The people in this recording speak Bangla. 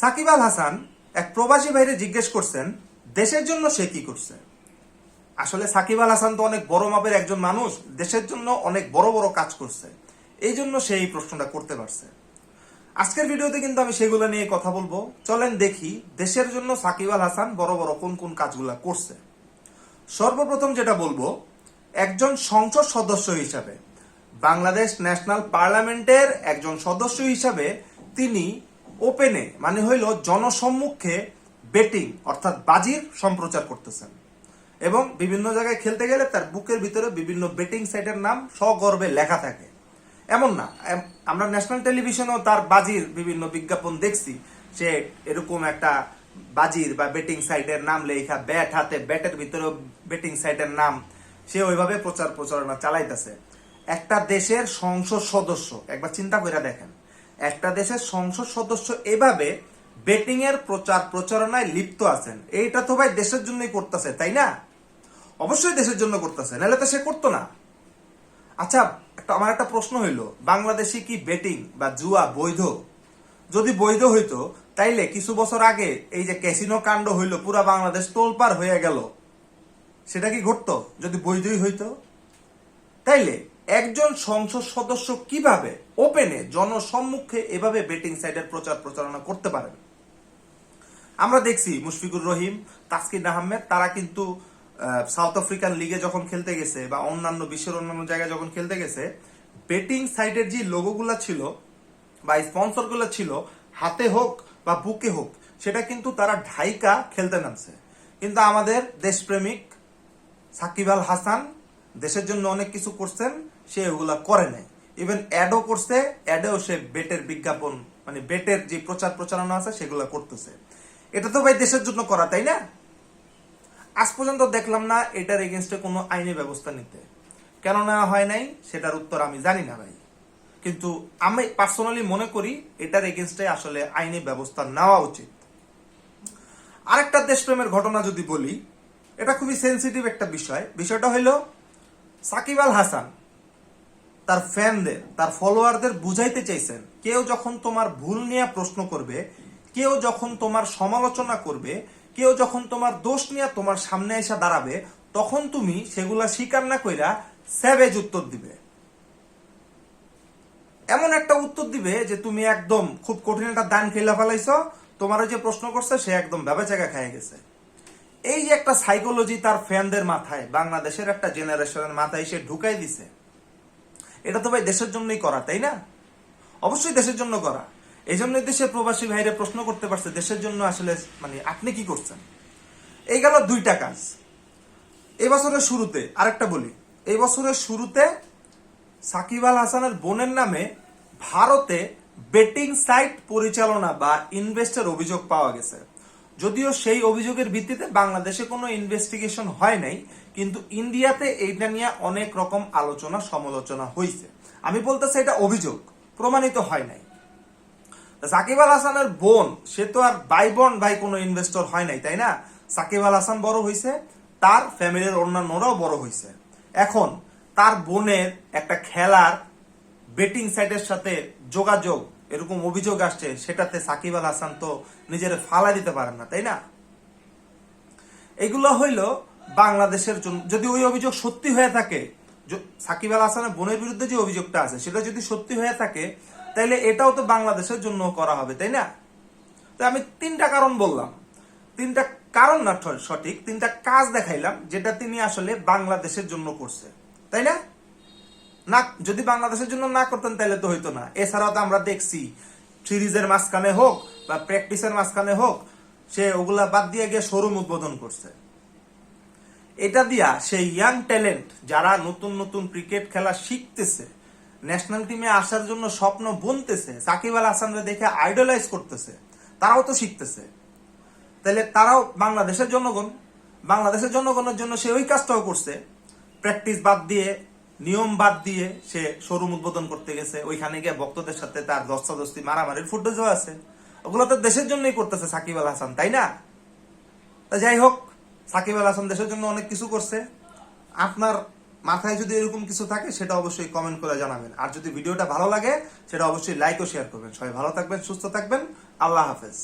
সাকিব আল হাসান এক প্রবাসী ভাইরে জিজ্ঞেস করছেন, দেশের জন্য সে কি করছে? আসলে সাকিব আল হাসান তো অনেক বড় মাপের একজন মানুষ, দেশের জন্য অনেক বড় বড় কাজ করছে। এই জন্য সে এই প্রশ্নটা করতে পারছে। আজকের ভিডিওতে কিন্তু আমি সেগুলো নিয়ে কথা বলব। চলেন দেখি, দেশের জন্য সাকিব আল হাসান বড় বড় কোন কোন কাজগুলা করছে। সর্বপ্রথম যেটা বলব, একজন সংসদ সদস্য হিসাবে, বাংলাদেশ ন্যাশনাল পার্লামেন্টের একজন সদস্য হিসাবে তিনি ওপেনে মানে হইল জনসম্মুখে বেটিং অর্থাৎ বাজির সম্প্রচার করতেছেন। এবং বিভিন্ন জায়গায় খেলতে গেলে তার বুকের ভিতরে বিভিন্ন বেটিং সাইটের নাম সগর্বে লেখা থাকে। এমন না আমরা ন্যাশনাল টেলিভিশনেও তার বাজির বিভিন্ন বিজ্ঞাপন দেখছি। সে এরকম একটা বাজির বা বেটিং সাইটের নাম লেখা ব্যাট হাতে ব্যাটের ভিতরেও বেটিং সাইটের নাম, সে ওইভাবে প্রচার প্রচারণা চালাইতেছে। একটা দেশের সংসদ সদস্য, একবার চিন্তা করে দেখেন একটা দেশের সংসদ সদস্য এভাবে বেটিং এর প্রচার প্রচারণায় লিপ্ত আছেন। এইটা তো ভাই দেশের জন্যই করতেছে, তাই না? অবশ্যই দেশের জন্য করতেছে, নাহলে তো সে করতো না। আচ্ছা আমার একটা প্রশ্ন হইল, বাংলাদেশে কি বেটিং বা জুয়া বৈধ? যদি বৈধ হইতো, তাইলে কিছু বছর আগে এই যে ক্যাসিনো কাণ্ড হইল, পুরা বাংলাদেশ তোলপার হয়ে গেল। সেটা কি ঘটতো, যদি বৈধই হইতো? তাইলে? একজন সংসদ সদস্য কীভাবে ওপেনে জনসম্মুখে এভাবে বেটিং সাইটের প্রচার প্রচারণা করতে পারেন? আমরা দেখছি মুশফিকুর রহিম, তাসকিন আহমেদ, তারা কিন্তু সাউথ আফ্রিকান লিগে যখন খেলতে গেছে বা অন্যান্য বিশ্বের অন্যান্য জায়গায় যখন খেলতে গেছে বেটিং সাইটের যে লোগোগুলো ছিল বা স্পন্সরগুলো ছিল, হাতে হোক বা বুকে হোক, সেটা কিন্তু তারা ঢাইকা খেলতে নামছে। কিন্তু আমাদের দেশপ্রেমিক সাকিব আল হাসান দেশের জন্য অনেক কিছু করছেন, সে ওগুলা করে নাই। ইভেন অ্যাডও করছে অ্যাডেও সে বেটের বিজ্ঞাপন মানে বেটের যে প্রচার প্রচারণা আছে, সেগুলো করতেছে। এটা তো ভাই দেশের জন্য করা, তাই না? আজ পর্যন্ত দেখলাম না এটার এগেনস্টে কোনো আইনি ব্যবস্থা নিতে। কেন নেওয়া হয় নাই, সেটার উত্তর আমি জানি না ভাই। কিন্তু আমি পার্সোনালি মনে করি এটার এগেনস্টে আসলে আইনি ব্যবস্থা নেওয়া উচিত। আরেকটা দেশপ্রেমের ঘটনা যদি বলি, এটা খুবই সেন্সিটিভ একটা বিষয়। বিষয়টা হইল সাকিব আল হাসান তার ফ্যানদের, তার ফলোয়ারদের বুঝাইতে চাইছেন, কেউ যখন তোমার ভুল নিয়ে প্রশ্ন করবে, কেউ যখন তোমার সমালোচনা করবে, কেউ যখন তোমার দোষ নিয়ে তোমার সামনে এসে দাঁড়াবে, তখন তুমি সেগুলা স্বীকার না কইরা স্যাভেজ উত্তর দিবে। এমন একটা উত্তর দিবে যে তুমি একদম খুব কঠিন একটা দান খেলা ফেলাইছ, তোমার যে প্রশ্ন করছে, সে একদম ভেবে জায়গা খেয়ে গেছে। এই যে একটা সাইকোলজি তার ফ্যানদের মাথায়, বাংলাদেশের একটা জেনারেশনের মাথায় সে ঢুকাই দিছে। এটা তো ভাই দেশের জন্যই করা, তাই না? অবশ্যই দেশের জন্য করা। এই জন্যই দেশের প্রবাসী ভাইরে প্রশ্ন করতে পারছে, দেশের জন্য আসলে মানে আপনি কি করছেন? এই গেল দুইটা কাজ। এই বছরের শুরুতে, আরেকটা বলি। এই বছরের শুরুতে সাকিব আল হাসানের বোনের নামে ভারতে বেটিং সাইট পরিচালনা বা ইনভেস্টের অভিযোগ পাওয়া গেছে। যদিও সেই অভিযোগের ভিত্তিতে বাংলাদেশে কোনো ইনভেস্টিগেশন হয় নাই, কিন্তু ইন্ডিয়াতে এইটা নিয়ে অনেক রকম আলোচনা, সমালোচনা হয়েছে আমি বলতেছি এটা অভিযোগ, প্রমাণিত হয় নাই। সাকিব আল হাসানের বোন, সে তো আর ভাই বোন, ভাই কোনো ইনভেস্টর হয় নাই, তাই না? সাকিব আল হাসান বড় হয়েছে তার ফ্যামিলির অন্যান্যরাও বড় হয়েছে এখন তার বোনের একটা খেলার বেটিং সাইটের সাথে যোগাযোগ এরকম অভিযোগ আসছে, সেটাতে সাকিব আল হাসান তো নিজের ফালা দিতে পারেন না, তাই না? এগুলো হইল বাংলাদেশের জন্য যদি ওই অভিযোগ সত্যি হয়ে থাকে সাকিব আল হাসানের বোনের বিরুদ্ধে যে অভিযোগটা আছে, সেটা যদি সত্যি হয়ে থাকে তাহলে এটাও তো বাংলাদেশের জন্য করা হবে, তাই না? তো আমি তিনটা কারণ বললাম। তিনটা কারণ না সঠিক, তিনটা কাজ দেখাইলাম, যেটা তিনি আসলে বাংলাদেশের জন্য করছে, তাই না? না, যদি বাংলাদেশের জন্য না করতেন তাহলে তো হইতো না। এছাড়াও তো আমরা দেখছি, সিরিজের মাঝখানে হোক বা প্র্যাকটিসের মাঝখানে হোক, সে ওগুলা বাদ দিয়ে গিয়ে শোরুম উদ্বোধন করছে। এটা দিয়া সেই ইয়াং ট্যালেন্ট যারা নতুন নতুন ক্রিকেট খেলা শিখতেছে ন্যাশনাল টিমে আসার জন্য স্বপ্ন বুনতেছে, সাকিব আল হাসানরা দেখে আইডলাইজ করতেছে, তারাও তো শিখতেছে। তাহলে তারাও বাংলাদেশের জনগণ, বাংলাদেশের জনগণের জন্য সে ওই কাজটাও করছে। প্র্যাকটিস বাদ দিয়ে নিয়ম বাদ দিয়ে সে শোরুম উদ্বোধন করতে গেছে, ওইখানে গিয়ে ভক্তদের সাথে তার দস্তাদস্তি, মারামারির ফুটেজও আছে। ওগুলো তো দেশের জন্যই করতেছে সাকিব আল হাসান, তাই না? তা যাই হোক, সাকিব আল হাসান দেশের জন্য অনেক কিছু করছে। আপনার মাথায় যদি এরকম কিছু থাকে, সেটা অবশ্যই কমেন্ট করে জানাবেন। আর যদি ভিডিওটা ভালো লাগে, সেটা অবশ্যই লাইক ও শেয়ার করবেন। সবাই ভালো থাকবেন, সুস্থ থাকবেন। আল্লাহ হাফেজ।